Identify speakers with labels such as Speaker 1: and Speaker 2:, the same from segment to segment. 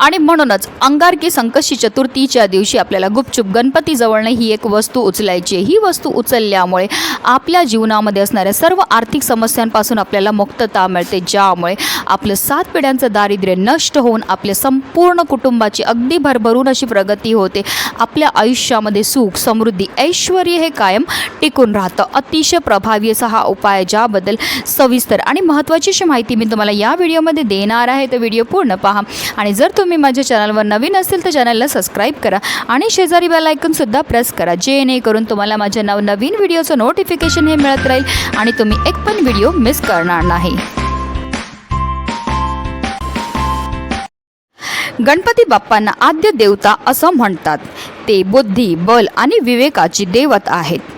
Speaker 1: आणि म्हणूनच अंगारकी संकष्टी चतुर्थीच्या दिवशी आपल्याला गुपचूप गणपतीजवळनं ही एक वस्तू उचलायची ही वस्तू उचलल्यामुळे आपल्या जीवनामध्ये असणाऱ्या सर्व आर्थिक समस्यांपासून आपल्याला मुक्तता मिळते. ज्यामुळे आपलं सात पिढ्यांचं दारिद्र्य नष्ट होऊन आपल्या संपूर्ण कुटुंबाची अगदी भरभरून अशी प्रगती होते. आपल्या आयुष्यामध्ये सुख समृद्धी ऐश्वर हे कायम टिकून राहतं. अतिशय प्रभावी असा हा उपाय आहे, ज्याबद्दल सविस्तर आणि महत्त्वाची अशी माहिती मी तुम्हाला या व्हिडिओमध्ये देणार आहे. तर व्हिडिओ पूर्ण पहा. आणि जर तुम्ही तुम्ही माझ्या चॅनलवर नवीन असेल तर चॅनलला सबस्क्राईब करा आणि शेजारी बेल आयकनसुद्धा प्रेस करा. जेणेकरून तुम्हाला माझ्या नव नवीन व्हिडिओचं नोटिफिकेशन हे मिळत राहील आणि तुम्ही एक पण व्हिडिओ मिस करणार नाही. गणपती बाप्पांना आद्य देवता असं म्हणतात. ते बुद्धी बल आणि विवेकाची देवत आहेत.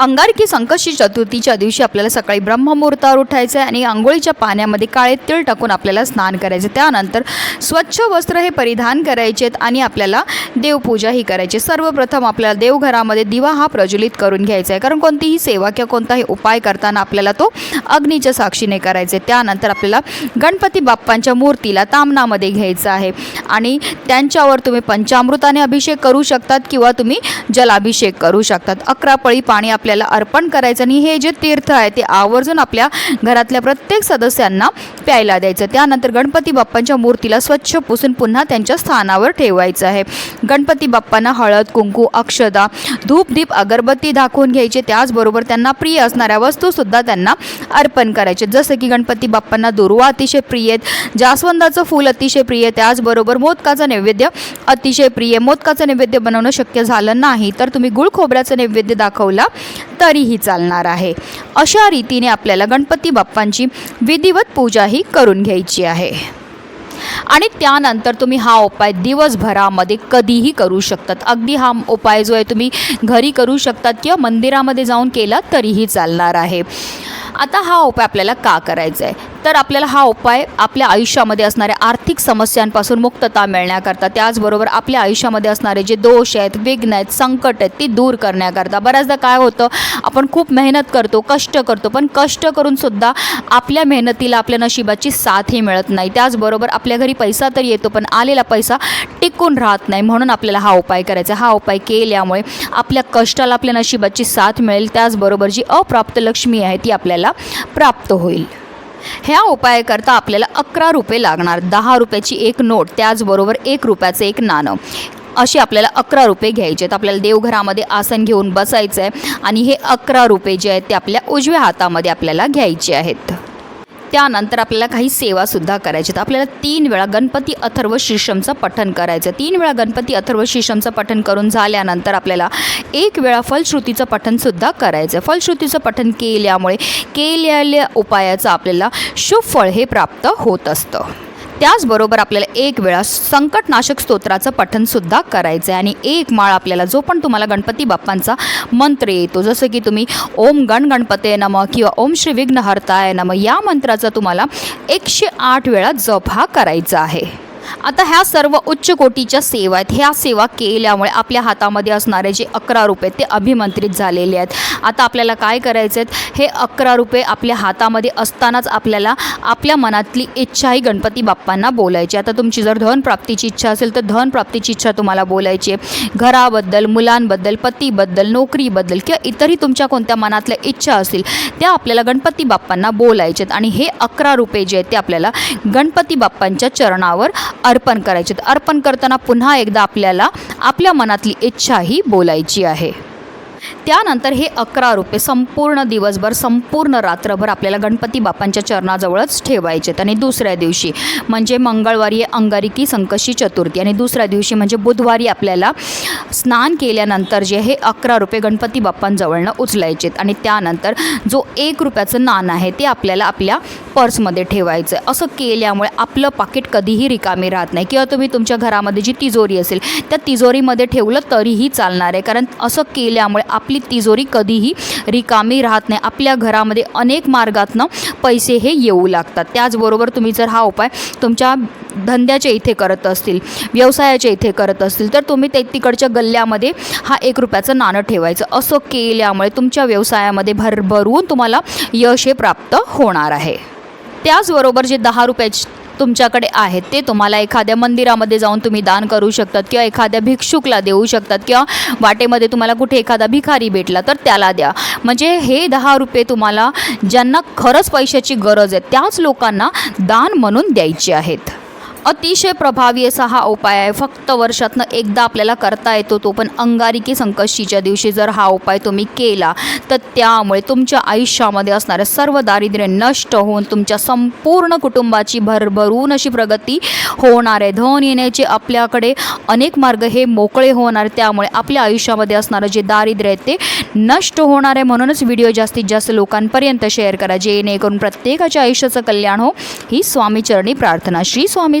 Speaker 1: अंगारकी संकष्टी चतुर्थीच्या दिवशी आपल्याला सकाळी ब्रह्ममुहूर्तावर उठायचं आहे आणि आंघोळीच्या पाण्यामध्ये काळे तीळ टाकून आपल्याला स्नान करायचं त्यानंतर स्वच्छ वस्त्र हे परिधान करायचे आहेत आणि आपल्याला देवपूजा ही करायची. सर्वप्रथम आपल्याला देवघरामध्ये दिवा हा प्रज्वलित करून घ्यायचा आहे कारण कोणतीही सेवा किंवा कोणताही उपाय करताना आपल्याला तो अग्नीच्या साक्षीने करायचा आहे त्यानंतर आपल्याला गणपती बाप्पांच्या मूर्तीला तामनामध्ये घ्यायचं आहे. आणि त्यांच्यावर तुम्ही पंचामृताने अभिषेक करू शकतात किंवा तुम्ही जलाभिषेक करू शकतात. अकरा पळी पाणी आपल्याला अर्पण करायचं आणि हे जे तीर्थ आहे ते आवर्जून आपल्या घरातल्या प्रत्येक सदस्यांना प्यायला द्यायचं. त्यानंतर गणपती बाप्पांच्या मूर्तीला स्वच्छ पुसून पुन्हा त्यांच्या स्थानावर ठेवायचं आहे. गणपती बाप्पांना हळद कुंकू अक्षदा धूप दीप अगरबत्ती दाखवून घ्यायचे. त्याचबरोबर त्यांना प्रिय असणाऱ्या वस्तूसुद्धा त्यांना अर्पण करायचे. जसं की गणपती बाप्पांना दुर्वा अतिशय प्रिय आहेत जास्वंदाचं फूल अतिशय प्रिय त्याचबरोबर मोदकाचा नैवेद्य अतिशय प्रिय मोदकाचं नैवेद्य बनवणं शक्य झालं नाही तर तुम्ही गुळ खोबऱ्याचं नैवेद्य दाखवलं तरीही चालणार आहे. अशा रीतीने आपल्याला गणपती बाप्पांची विधिवत पूजाही करून घ्यायची आहे. आणि त्यानंतर तुम्ही हा उपाय दिवसभरामध्ये कधीही करू शकतात. अगदी हा उपाय जो आहे तुम्ही घरी करू शकतात किंवा मंदिरामध्ये जाऊन केला तरीही चालणार आहे. आता हा उपाय आपल्याला का करायचा आहे तर आपल्याला हा उपाय आपल्या आयुष्यामध्ये असणाऱ्या आर्थिक समस्यांपासून मुक्तता मिळण्याकरता त्याचबरोबर आपल्या आयुष्यामध्ये असणारे जे दोष आहेत विघ्न आहेत संकट आहेत ती दूर करण्याकरता. बऱ्याचदा काय होतं आपण खूप मेहनत करतो कष्ट करतो पण कष्ट करूनसुद्धा आपल्या मेहनतीला आपल्या नशिबाची साथही मिळत नाही. त्याचबरोबर आपल्या घरी पैसा तर येतो पण आलेला पैसा टिकून राहत नाही. म्हणून आपल्याला हा उपाय करायचा हा उपाय केल्यामुळे आपल्या कष्टाला आपल्या नशिबाची साथ मिळेल. त्याचबरोबर जी अप्राप्त लक्ष्मी आहे ती आपल्याला प्राप्त होईल. ह्या उपायाकरता आपल्याला अकरा रुपये लागणार. दहा रुपयाची एक नोट त्याचबरोबर एक रुपयाचं एक नाणं. असे आपल्याला अकरा रुपये घ्यायचे आहेत. आपल्याला देवघरामध्ये आसन घेऊन बसायचं आहे आणि हे अकरा रुपये जे आहेत ते आपल्या उजव्या हातामध्ये आपल्याला घ्यायचे आहेत. त्यानंतर आपल्याला काही सेवासुद्धा करायची तर आपल्याला तीन वेळा गणपती अथर्व शीर्षमचं पठण करायचं तीन वेळा गणपती अथर्व शीर्षमचं पठण करून झाल्यानंतर आपल्याला एक वेळा फलश्रुतीचं पठणसुद्धा करायचं आहे. फलश्रुतीचं पठण केल्यामुळे केलेल्या उपायाचं आपल्याला शुभ फळ हे प्राप्त होत असतं. त्याचबरोबर आपल्याला एक वेळा संकटनाशक स्तोत्राचं पठणसुद्धा करायचं आहे आणि एक माळ आपल्याला जो पण तुम्हाला गणपती बाप्पांचा मंत्र येतो जसं की तुम्ही ओम गण गणपते नम किंवा ओम श्री विघ्नहर्ताय नम या मंत्राचा तुम्हाला एकशे आठ वेळा जप हा करायचा आहे. आता ह्या सर्व उच्च कोटीच्या सेवा आहेत. ह्या सेवा केल्यामुळे आपल्या हातामध्ये असणारे जे अकरा रुपये ते अभिमंत्रित झालेले आहेत. आता आपल्याला काय करायचे आहेत हे अकरा रुपये आपल्या हातामध्ये असतानाच आपल्याला आपल्या मनातली इच्छाही गणपती बाप्पांना बोलायची आता तुमची जर धनप्राप्तीची इच्छा असेल तर धनप्राप्तीची इच्छा तुम्हाला बोलायची आहे. घराबद्दल मुलांबद्दल पतीबद्दल नोकरीबद्दल किंवा इतरही तुमच्या कोणत्या मनातल्या इच्छा असतील त्या आपल्याला गणपती बाप्पांना बोलायचे आहेत आणि हे अकरा रुपये जे आहेत ते आपल्याला गणपती बाप्पांच्या चरणावर अर्पण करायचे. आहेत अर्पण करताना पुन्हा एकदा आपल्याला आपल्या मनातली इच्छाही बोलायची आहे. त्यानंतर हे अकरा रुपये संपूर्ण दिवसभर संपूर्ण रात्रभर आपल्याला गणपती बाप्पांच्या चरणाजवळच ठेवायचे. आहेत आणि दुसऱ्या दिवशी म्हणजे मंगळवारी अंगारिकी संकशी चतुर्थी आणि दुसऱ्या दिवशी म्हणजे बुधवारी आपल्याला स्नान केल्यानंतर जे हे अकरा रुपये गणपती बाप्पांजवळनं उचलायचे आहेत आणि त्यानंतर जो एक रुपयाचं नाण आहे ते आपल्याला आपल्या पर्समध्ये ठेवायचं. आहे असं केल्यामुळे आपलं पाकिट कधीही रिकामी राहत नाही. किंवा तुम्ही तुमच्या घरामध्ये जी तिजोरी असेल त्या तिजोरीमध्ये ठेवलं तरीही चालणार आहे. कारण असं केल्यामुळे आपली तिजोरी कधीही रिकामी राहत नाही. आपल्या घरामध्ये अनेक मार्गातनं पैसे हे येऊ लागतात. त्याचबरोबर तुम्ही जर हा उपाय तुमच्या धंद्याच्या इथे करत असतील व्यवसायाच्या इथे करत असतील तर तुम्ही ते तिकडच्या गल्ल्यामध्ये हा एक रुपयाचं नाणं ठेवायचं. असं केल्यामुळे तुमच्या व्यवसायामध्ये भरभरून तुम्हाला यश हे प्राप्त होणार आहे. त्याचबरोबर जे दहा रुपयाचे तुमच्याकडे आहेत ते तुम्हाला एखाद्या मंदिरामध्ये जाऊन तुम्ही दान करू शकतात किंवा एखाद्या भिक्षुकला देऊ शकतात किंवा वाटेमध्ये तुम्हाला कुठे एखादा भिकारी भेटला तर त्याला द्या. म्हणजे हे दहा रुपये तुम्हाला ज्यांना खरंच पैशाची गरज आहे त्याच लोकांना दान म्हणून द्यायचे आहेत. अतिशय प्रभावी असा हा उपाय आहे. फक्त वर्षातनं एकदा आपल्याला करता येतो तो पण अंगारिकी संकष्टीच्या दिवशी जर हा उपाय तुम्ही केला तर त्यामुळे तुमच्या आयुष्यामध्ये असणारे सर्व दारिद्र्य नष्ट होऊन तुमच्या संपूर्ण कुटुंबाची भरभरून अशी प्रगती होणार आहे. धन येण्याचे आपल्याकडे अनेक मार्ग हे मोकळे होणार त्यामुळे आपल्या आयुष्यामध्ये असणारं जे दारिद्र्य आहे ते नष्ट होणार आहे. म्हणूनच व्हिडिओ जास्तीत जास्त लोकांपर्यंत शेअर करा. जेणेकरून प्रत्येकाच्या आयुष्याचं कल्याण हो. ही स्वामीचरणी प्रार्थना. श्री स्वामी